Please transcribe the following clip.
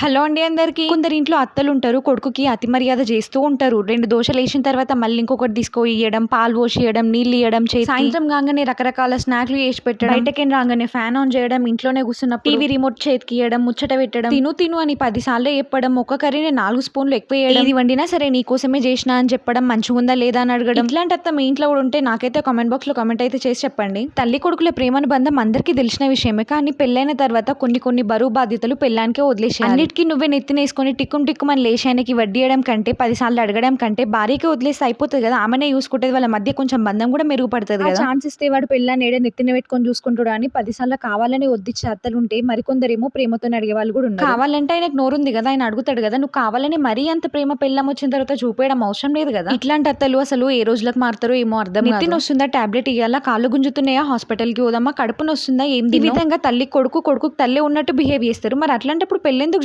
Hello అండి అందరికి. కొందరి ఇంట్లో అత్తలు ఉంటారు కొడుకుకి అతి మర్యాద చేస్తూ ఉంటారు. రెండు దోశలు వేసిన తర్వాత మళ్ళీ ఇంకొకటి తీసుకో ఇయ్యడం పాలు పోసి ఇయ్యడం నీళ్ళు ఇయ్యడం చేసి సాయంత్రం కాగానే రకరకాల స్నాక్లు చేసి పెట్టడం బయటకి రాగానే ఫ్యాన్ ఆన్ చేయడం ఇంట్లోనే కూర్చున్న టీవీ రిమోట్ చేతికి ఇయ్యడం ముచ్చట పెట్టడం. తిను తిను అని పది సార్లు చెప్పడం ఒక్క కర్రీని నాలుగు స్పూన్లు ఎక్కువ వేయడం. ఇది వండినా సరే నీకోసమే చేసిన అని చెప్పడం మంచిగా ఉందా లేదా అని అడగడం. ఇట్లాంటి అత్త మీ ఇంట్లో కూడా ఉంటే నాకైతే కామెంట్ బాక్స్లో కామెంట్ అయితే చేసి చెప్పండి. తల్లి కొడుకుల ప్రేమానుబంధం అందరికీ తెలిసిన విషయమే. కానీ పెళ్ళైన తర్వాత కొన్ని కొన్ని బరువు బాధ్యతలు పెళ్ళానికే వదిలేసి అన్నిటికీ నువ్వే నెత్తినేసుకొని టిక్కుం టిక్కుమని లేచాయనకి వడ్డీ ఇవ్వడం కంటే పదిసార్లు అడగడం కంటే భార్యకి వదిలేస్తే అయిపోతుంది కదా. ఆమెనే చూసుకుంటే వాళ్ళ మధ్య కొంచెం బంధం కూడా మెరుగుపడుతుంది కదా. ఛాన్స్ ఇస్తే వాడు పెళ్ళాన్ని ఏడే నెత్తిన పెట్టుకొని చూసుకుంటాడు అని పదిసార్లు కావాలని వద్దిచ్చే అత్తలు ఉంటే మరికొందరేమో ప్రేమతో అడిగే వాళ్ళు కూడా ఉన్నారు. కావాలంటే ఆయనకు నోరుంది కదా. ఆయన అడుగుతాడు కదా నువ్వు కావాలని మరీ అంత ప్రేమ పెళ్ళం వచ్చిన తర్వాత చూపేయడం అవసరం లేదు కదా. ఇట్లాంటి అత్తలు అసలు ఏ రోజులకు మారుతారో ఏమో అర్థం నెత్తిన వస్తుందా? టాబ్లెట్ ఇవ్వాలా కాళ్ళు గుంజుతున్నాయా? హాస్పిటల్కి పోదామా? కడుపున వస్తుందా ఏం ఈ విధంగా తల్లి కొడుకు కొడుకు తల్లి ఉన్నట్టు బిహేవ్ చేస్తారు. మరి అట్లాంటప్పుడు పెళ్ళెందుకు